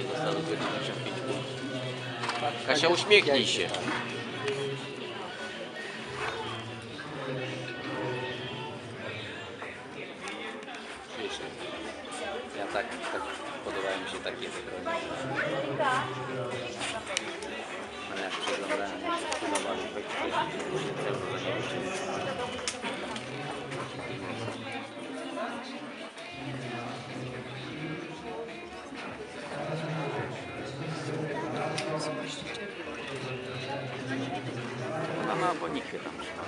się zostało 95 punktów. Kasia, uśmiechnij się. Ja tak, tak podobają mi się takie wybrania. Ale jak przeglądałem, to euro Ona ma bonikwie tam trzyma.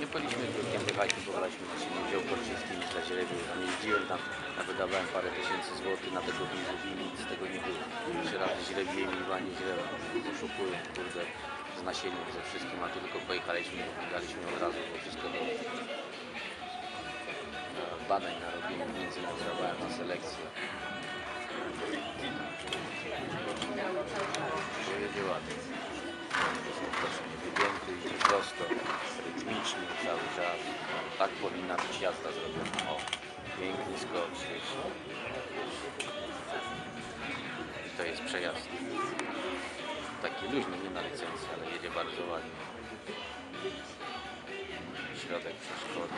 Nie byliśmy grupkiem, jechaliśmy, pobraliśmy na siebie wziął Korczyński dla źrebiu. Tam jeździłem tam, wydawałem parę tysięcy złotych na tego bizu i nic z tego nie było. Trzy razy źrebiej mi chyba nie źle oszukują, kurde, z nasieniem, ze wszystkim, a tu tylko pojechaliśmy, daliśmy od razu, bo wszystko do do badań narobimy, międzynarodowałem na selekcję. Tak powinna być jazda zrobiona. O, piękny skok, wiesz. I to jest przejazd. Taki luźny, nie na licencji, ale jedzie bardzo ładnie. Środek przeszkody.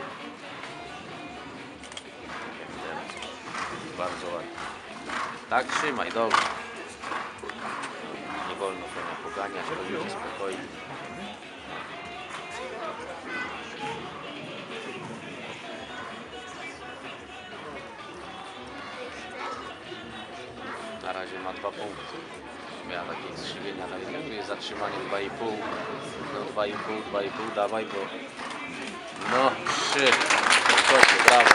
Bardzo ładnie. Tak trzymaj, dobrze. Nie wolno konia poganiać, ludzie spokojnie. Na razie ma dwa punkty. Miała takie skrzywienia na linii, jest zatrzymanie 2,5. No 2,5, 2,5 dawaj, bo... No, trzy. Skoczy, brawo.